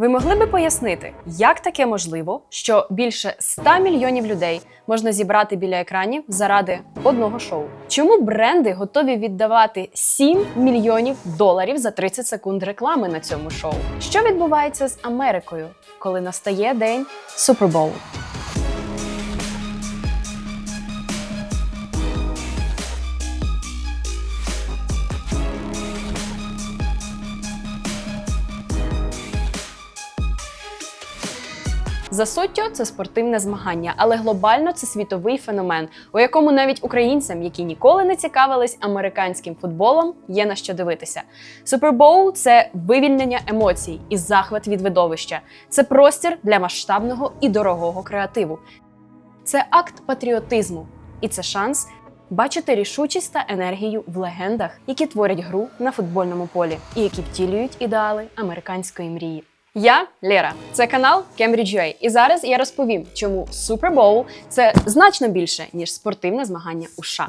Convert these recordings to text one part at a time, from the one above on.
Ви могли би пояснити, як таке можливо, що більше 100 мільйонів людей можна зібрати біля екранів заради одного шоу? Чому бренди готові віддавати 7 мільйонів доларів за 30 секунд реклами на цьому шоу? Що відбувається з Америкою, коли настає день Супербоулу? За суттю це спортивне змагання, але глобально це світовий феномен, у якому навіть українцям, які ніколи не цікавились американським футболом, є на що дивитися. Супербоул це вивільнення емоцій і захват від видовища. Це простір для масштабного і дорогого креативу. Це акт патріотизму, і це шанс бачити рішучість та енергію в легендах, які творять гру на футбольному полі і які втілюють ідеали американської мрії. Я Лера, це канал Cambridge.ua, і зараз я розповім, чому Super Bowl – це значно більше ніж спортивне змагання у США.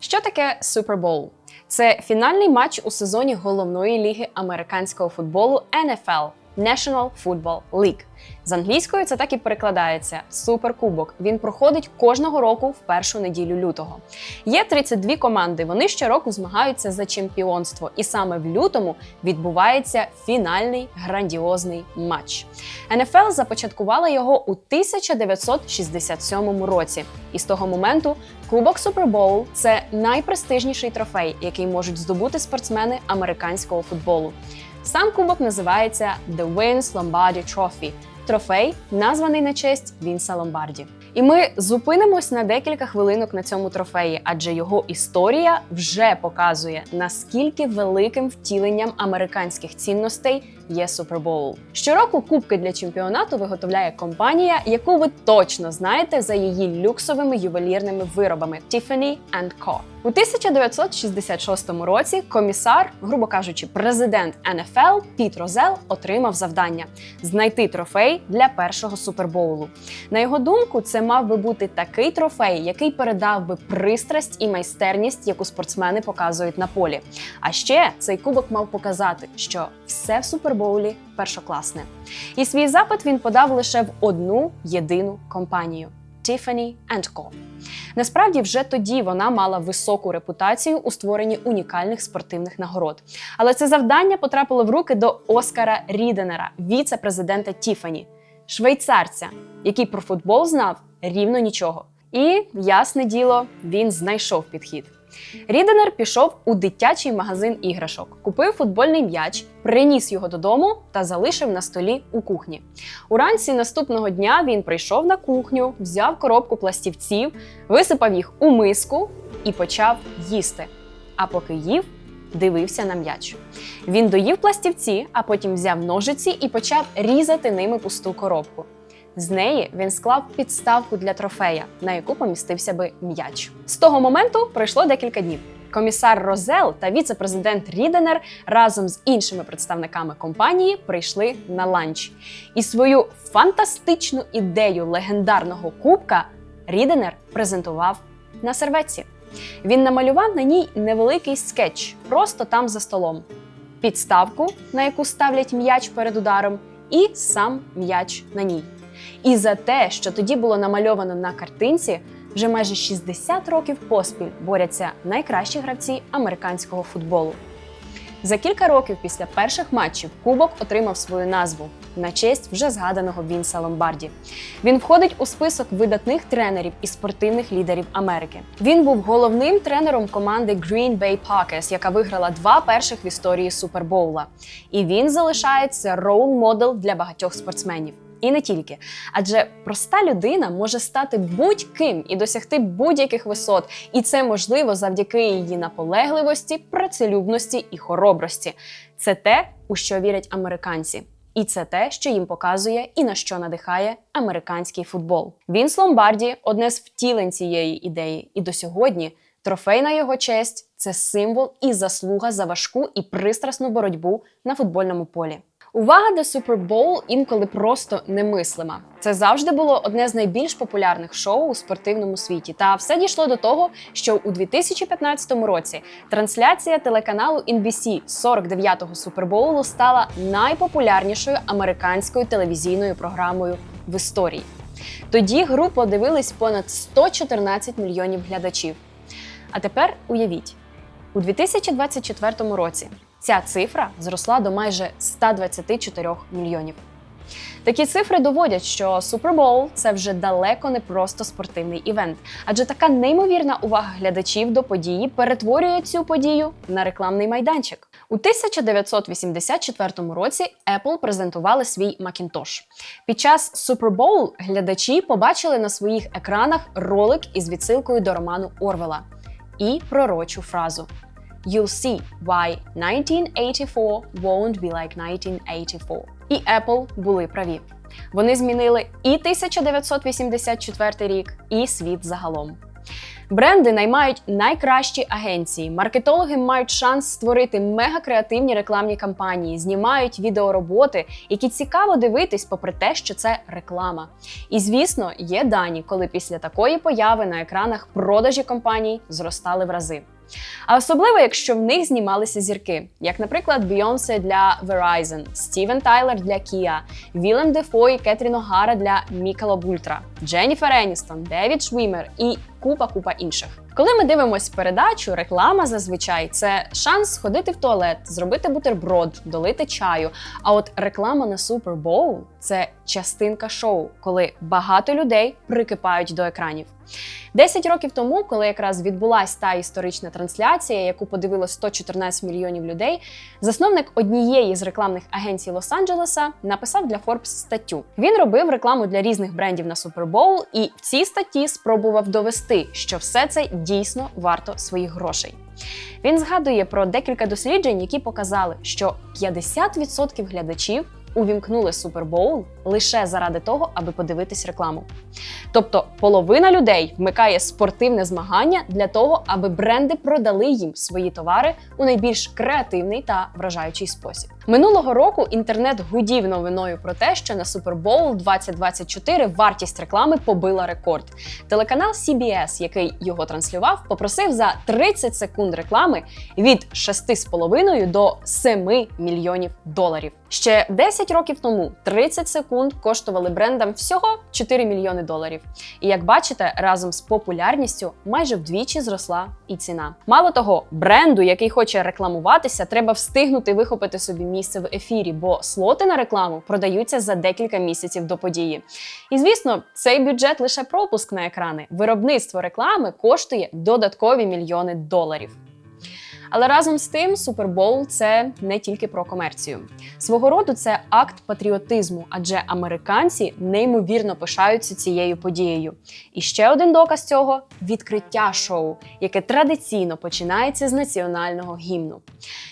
Що таке Super Bowl? Це фінальний матч у сезоні головної ліги американського футболу NFL – National Football League. З англійською це так і перекладається Суперкубок. Він проходить кожного року в першу неділю лютого. Є 32 команди. Вони щороку змагаються за чемпіонство, і саме в лютому відбувається фінальний грандіозний матч. НФЛ започаткувала його у 1967 році. І з того моменту Кубок Супербоул це найпрестижніший трофей, який можуть здобути спортсмени американського футболу. Сам кубок називається The Wins Lombardi Trophy – трофей, названий на честь Вінса Ломбарді. І ми зупинимось на декілька хвилинок на цьому трофеї, адже його історія вже показує, наскільки великим втіленням американських цінностей є Супербоул. Щороку кубки для чемпіонату виготовляє компанія, яку ви точно знаєте за її люксовими ювелірними виробами Tiffany Co. У 1966 році комісар, грубо кажучи, президент НФЛ Піт Розел отримав завдання знайти трофей для першого супербоулу. На його думку, це мав би бути такий трофей, який передав би пристрасть і майстерність, яку спортсмени показують на полі. А ще цей кубок мав показати, що все в супербоулі першокласне. І свій запит він подав лише в одну єдину компанію Tiffany Co. Насправді, вже тоді вона мала високу репутацію у створенні унікальних спортивних нагород. Але це завдання потрапило в руки до Оскара Ріденера, віце-президента Тіфані, швейцарця, який про футбол знав рівно нічого. І, ясне діло, він знайшов підхід. Ріденер пішов у дитячий магазин іграшок, купив футбольний м'яч, приніс його додому та залишив на столі у кухні. Уранці наступного дня він прийшов на кухню, взяв коробку пластівців, висипав їх у миску і почав їсти. А поки їв, дивився на м'яч. Він доїв пластівці, а потім взяв ножиці і почав різати ними пусту коробку. З неї він склав підставку для трофея, на яку помістився би м'яч. З того моменту пройшло декілька днів. Комісар Розел та віце-президент Ріденер разом з іншими представниками компанії прийшли на ланч. І свою фантастичну ідею легендарного кубка Ріденер презентував на серветці. Він намалював на ній невеликий скетч, просто там за столом, підставку, на яку ставлять м'яч перед ударом, і сам м'яч на ній. І за те, що тоді було намальовано на картинці, вже майже 60 років поспіль борються найкращі гравці американського футболу. За кілька років після перших матчів Кубок отримав свою назву на честь вже згаданого Вінса Ломбарді. Він входить у список видатних тренерів і спортивних лідерів Америки. Він був головним тренером команди Green Bay Packers, яка виграла два перших в історії Супербоула. І він залишається роул-модел для багатьох спортсменів. І не тільки, адже проста людина може стати будь-ким і досягти будь-яких висот, і це можливо завдяки її наполегливості, працелюбності і хоробрості. Це те, у що вірять американці. І це те, що їм показує і на що надихає американський футбол. Вінс Ломбарді одне з втілень цієї ідеї, і до сьогодні трофей на його честь це символ і заслуга за важку і пристрасну боротьбу на футбольному полі. Увага до Bowl інколи просто немислима. Це завжди було одне з найбільш популярних шоу у спортивному світі. Та все дійшло до того, що у 2015 році трансляція телеканалу NBC 49-го Супербоулу стала найпопулярнішою американською телевізійною програмою в історії. Тоді гру подивились понад 114 мільйонів глядачів. А тепер уявіть, у 2024 році ця цифра зросла до майже 124 мільйонів. Такі цифри доводять, що Super це вже далеко не просто спортивний івент, адже така неймовірна увага глядачів до події перетворює цю подію на рекламний майданчик. У 1984 році Apple презентували свій Macintosh. Під час Super глядачі побачили на своїх екранах ролик із відсилкою до роману Орвела і пророчу фразу You'll see why 1984 won't be like 1984. І Apple були праві. Вони змінили і 1984 рік, і світ загалом. Бренди наймають найкращі агенції. Маркетологи мають шанс створити мегакреативні рекламні кампанії, знімають відеороботи, які цікаво дивитись, попри те, що це реклама. І звісно, є дані, коли після такої появи на екранах продажі компаній зростали в рази. А особливо, якщо в них знімалися зірки, як, наприклад, Бейонсе для Verizon, Стівен Тайлер для Kia, Вілем Дефо і Кетрін Огара для Мікалобультра, Дженніфер Еністон, Девід Швімер і купа-купа інших. Коли ми дивимось передачу, реклама зазвичай це шанс сходити в туалет, зробити бутерброд, долити чаю. А от реклама на Bowl – це частинка шоу, коли багато людей прикипають до екранів. Десять років тому, коли якраз відбулася та історична трансляція, яку подивило 114 мільйонів людей, засновник однієї з рекламних агенцій Лос-Анджелеса написав для Forbes статтю. Він робив рекламу для різних брендів на Bowl і в цій статті спробував довести, що все це дійсно варто своїх грошей. Він згадує про декілька досліджень, які показали, що 50% глядачів увімкнули Bowl лише заради того, аби подивитись рекламу. Тобто половина людей вмикає спортивне змагання для того, аби бренди продали їм свої товари у найбільш креативний та вражаючий спосіб. Минулого року інтернет гудів новиною про те, що на Bowl 2024 вартість реклами побила рекорд. Телеканал CBS, який його транслював, попросив за 30 секунд реклами від 6,5 до 7 мільйонів доларів. Ще 10 років тому 30 секунд коштували брендам всього 4 мільйони доларів. І як бачите, разом з популярністю майже вдвічі зросла і ціна. Мало того, бренду, який хоче рекламуватися, треба встигнути вихопити собі місце в ефірі, бо слоти на рекламу продаються за декілька місяців до події. І звісно, цей бюджет лише пропуск на екрани. Виробництво реклами коштує додаткові мільйони доларів. Але разом з тим, Супербоул це не тільки про комерцію. Свого роду це акт патріотизму, адже американці неймовірно пишаються цією подією. І ще один доказ цього відкриття шоу, яке традиційно починається з національного гімну.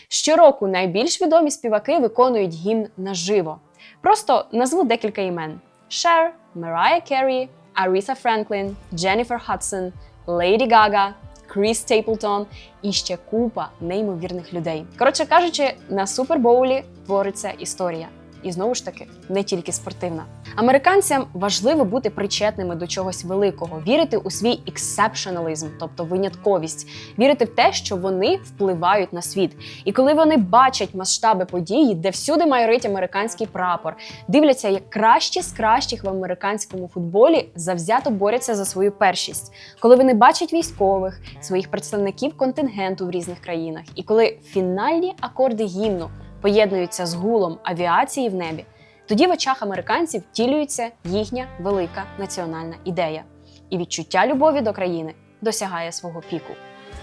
Щороку найбільш відомі співаки виконують гімн наживо. Просто назву декілька імен: Cher, Mariah Carey, Aretha Franklin, Jennifer Hudson, Lady Gaga, Кріс Стейплтон і ще купа неймовірних людей. Коротше кажучи, на супербоулі твориться історія. І знову ж таки не тільки спортивна. Американцям важливо бути причетними до чогось великого, вірити у свій ексепшеналізм, тобто винятковість, вірити в те, що вони впливають на світ. І коли вони бачать масштаби події, де всюди майорить американський прапор, дивляться, як кращі з кращих в американському футболі завзято борються за свою першість, коли вони бачать військових, своїх представників контингенту в різних країнах, і коли фінальні акорди гімну поєднуються з гулом авіації в небі, тоді в очах американців втілюється їхня велика національна ідея, і відчуття любові до країни досягає свого піку.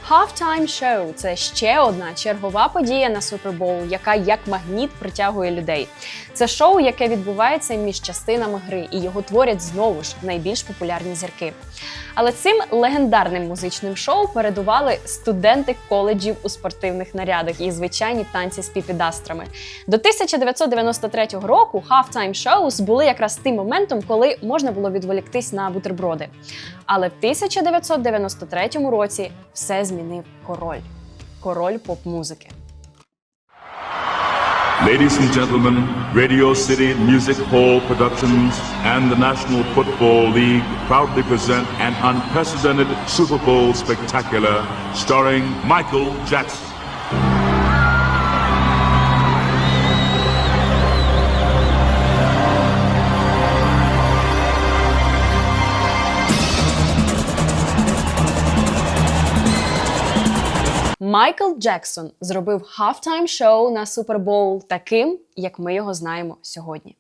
Halftime Show – це ще одна чергова подія на Bowl, яка як магніт притягує людей. Це шоу, яке відбувається між частинами гри, і його творять знову ж найбільш популярні зірки. Але цим легендарним музичним шоу передували студенти коледжів у спортивних нарядах і звичайні танці з піпідастрами. До 1993 року Halftime Shows були якраз тим моментом, коли можна було відволіктись на бутерброди. Але в 1993 році все змінив король король поп-музики. Ladies and gentlemen, Radio City Music Hall Productions and the National Football League proudly present an unprecedented Super Bowl spectacular starring Michael Jackson. Майкл Джексон зробив хафтайм шоу на Супербоул таким, як ми його знаємо сьогодні.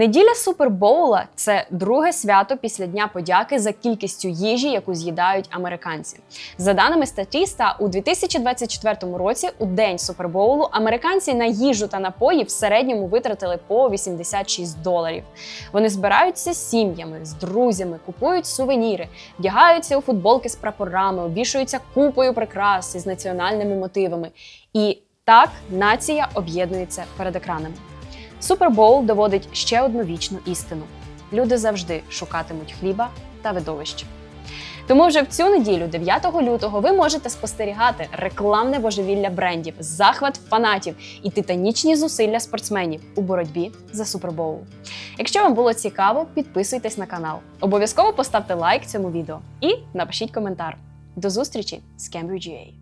Неділя Супербоула це друге свято після Дня подяки за кількістю їжі, яку з'їдають американці. За даними статіста, у 2024 році у день Супербоулу американці на їжу та напої в середньому витратили по 86 доларів. Вони збираються з сім'ями, з друзями, купують сувеніри, вдягаються у футболки з прапорами, обвішуються купою прикрас із національними мотивами. І так нація об'єднується перед екранами. Супербоул доводить ще одну вічну істину: люди завжди шукатимуть хліба та видовища. Тому вже в цю неділю, 9 лютого, ви можете спостерігати рекламне божевілля брендів, захват фанатів і титанічні зусилля спортсменів у боротьбі за Супербоул. Якщо вам було цікаво, підписуйтесь на канал. Обов'язково поставте лайк цьому відео і напишіть коментар. До зустрічі з Cambridge UA!